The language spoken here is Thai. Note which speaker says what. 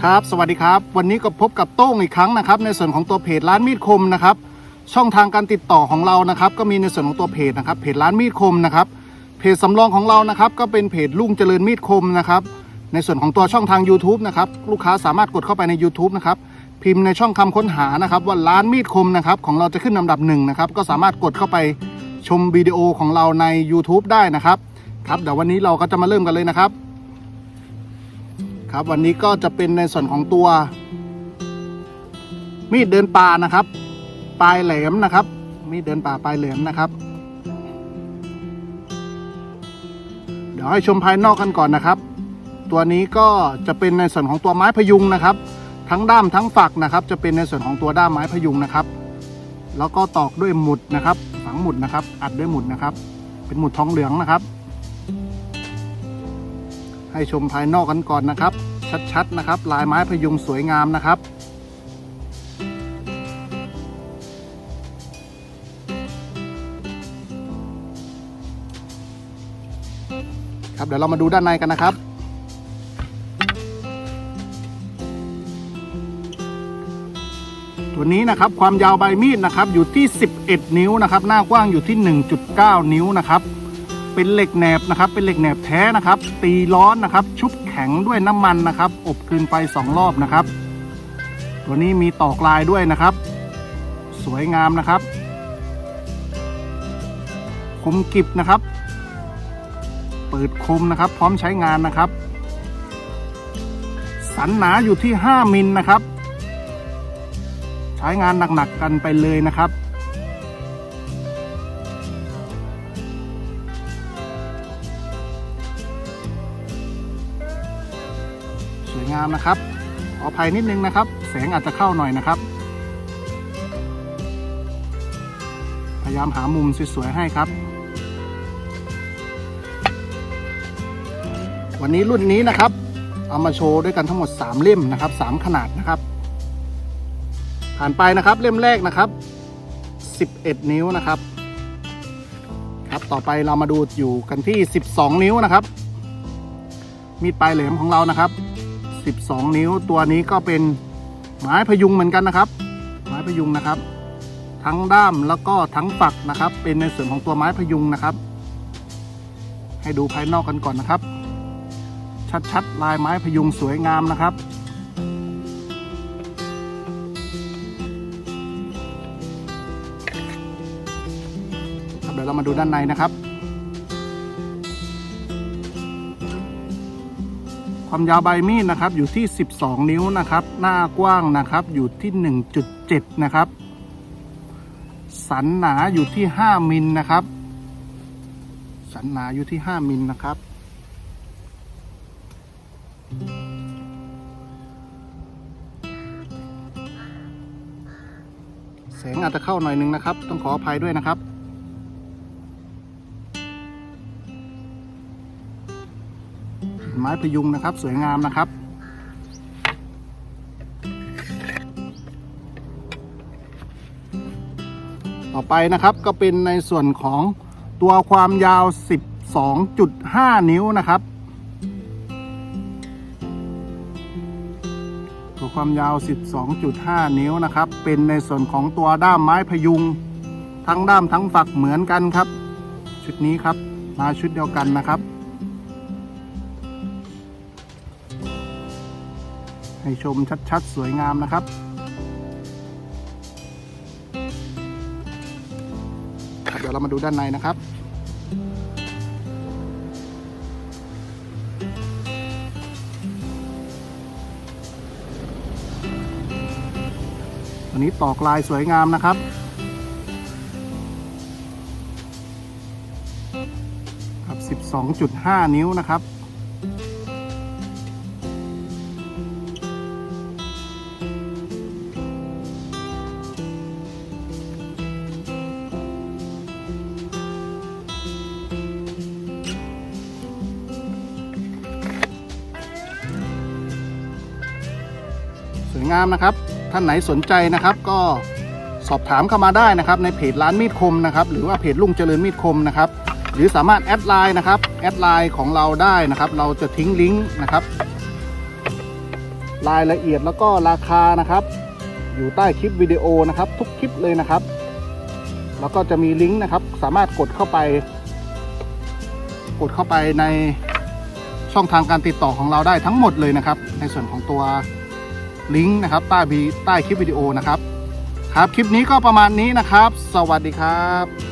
Speaker 1: ครับ สวัสดีครับ วันนี้ก็พบกับโต้งอีกครั้งนะครับ ในส่วนของตัวเพจร้านมีดคมนะครับ ช่องทางการติดต่อของเรานะครับ ก็มีในส่วนของตัวเพจนะครับ เพจร้านมีดคมนะครับ เพจสำรองของเรานะครับ ก็เป็นเพจลุงเจริญมีดคมนะครับ ในส่วนของตัวช่องทาง YouTube นะครับ ลูกค้าสามารถกดเข้าไปใน YouTube นะครับ พิมพ์ในช่องคำค้นหานะครับว่าร้านมีดคมนะครับ ของเราจะขึ้นลำดับหนึ่งนะครับ ก็สามารถกดเข้าไปชมวิดีโอของเราใน YouTube ได้นะครับ ครับ เดี๋ยววันนี้เราก็จะมาเริ่มกันเลยนะครับ ครับวันนี้ก็จะเป็นในส่วนของตัว มีดเดินป่านะครับ ปลายแหลมนะครับ มีดเดินป่าปลายแหลมนะครับ เดี๋ยวให้ชมภายนอกกันก่อนนะครับ ตัวนี้ก็จะเป็นในส่วนของตัวไม้พยุงนะครับ ทั้งด้ามทั้งฝักนะครับ จะเป็นในส่วนของตัวด้ามไม้พยุงนะครับ แล้วก็ตอกด้วยหมุดนะครับ ฝังหมุดนะครับ อัดด้วยหมุดนะครับ เป็นหมุดทองเหลืองนะครับ ให้ชมภายนอกกันก่อนนะครับ ชัดๆนะครับ ลายไม้พยุงสวยงามนะครับครับเดี๋ยวเรามาดูด้านในกันนะครับตัวนี้นะครับความยาวใบมีดนะครับอยู่ที่ 11 นิ้วนะครับ หน้ากว้างอยู่ที่ 1.9 นิ้วนะครับ เป็นเหล็กแหนบนะครับ เป็นเหล็กแหนบแท้นะครับ ตีร้อนนะครับ ชุบแข็งด้วยน้ำมันนะครับ อบคืนไฟสองรอบนะครับ ตัวนี้มีตอกลายด้วยนะครับ สวยงามนะครับ คมกริบนะครับ เปิดคมนะครับ พร้อมใช้งานนะครับ สันหนาอยู่ที่ 5 มิลนะครับ ใช้งานหนักๆกันไปเลยนะครับ งามนะครับขออภัยนิดนึงนะครับ แสงอาจจะเข้าหน่อยนะครับ พยายามหามุมสวยๆให้ครับ วันนี้รุ่นนี้นะครับ เอามาโชว์ด้วยกันทั้งหมด 3 เล่มนะครับ 3 ขนาดนะครับ ผ่านไปนะครับเล่มแรกนะครับ 11 นิ้วนะครับ ครับต่อไปเรามาดูอยู่กันที่ 12 นิ้วนะครับ มีดปลายแหลมของเรานะครับ 12 นิ้วตัวนี้ก็เป็นไม้พยุงเหมือนกันนะครับ ไม้พยุงนะครับ ทั้งด้ามแล้วก็ทั้งฝักนะครับ เป็นในส่วนของตัวไม้พยุงนะครับ ให้ดูภายนอกกันก่อนนะครับ ชัดๆ ลายไม้พยุงสวยงามนะครับครับเดี๋ยวเรามาดูด้านในนะครับ ความยาวใบมีดนะครับอยู่ที่ 12 นิ้วนะครับ หน้ากว้างนะครับอยู่ที่ 1.7 นะครับ สันหนาอยู่ที่ 5 มิลนะครับ สันหนาอยู่ที่ 5 มิลนะครับ แสงอาจจะเข้าหน่อยนึงนะครับ ต้องขออภัยด้วยนะครับ ไม้พยุงนะครับ สวยงามนะครับ ต่อไปนะครับก็เป็นในส่วนของตัวความยาว 12.5 นิ้วนะครับ ตัวความยาว 12.5 นิ้วนะครับ เป็นในส่วนของตัวด้ามไม้พยุง ทั้งด้ามทั้งฝักเหมือนกันครับ ชุดนี้ครับมาชุดเดียวกันนะครับ ให้ชมชัดๆ สวยงามนะครับเดี๋ยวเรามาดูด้านในนะครับตัวนี้ตอกลายสวยงามนะครับครับ 12.5 นิ้วนะครับ วยงามนะครับ ท่านไหนสนใจนะครับ ก็สอบถามเข้ามาได้นะครับ ในเพจร้านมีดคมนะครับ หรือว่าเพจลุงเจริญมีดคมนะครับ หรือสามารถแอดไลน์นะครับแอดไลน์ของเราได้นะครับ เราจะทิ้งลิงก์นะครับรายละเอียดแล้วก็ราคานะครับ อยู่ใต้คลิปวิดีโอนะครับ ทุกคลิปเลยนะครับ แล้วก็จะมีลิงก์นะครับ สามารถกดเข้าไป กดเข้าไปในช่องทางการติดต่อของเราได้ทั้งหมดเลยนะครับ ในส่วนของตัว ลิงก์นะครับใต้วีใต้คลิปวิดีโอนะครับ ครับคลิปนี้ก็ประมาณนี้นะครับ สวัสดีครับ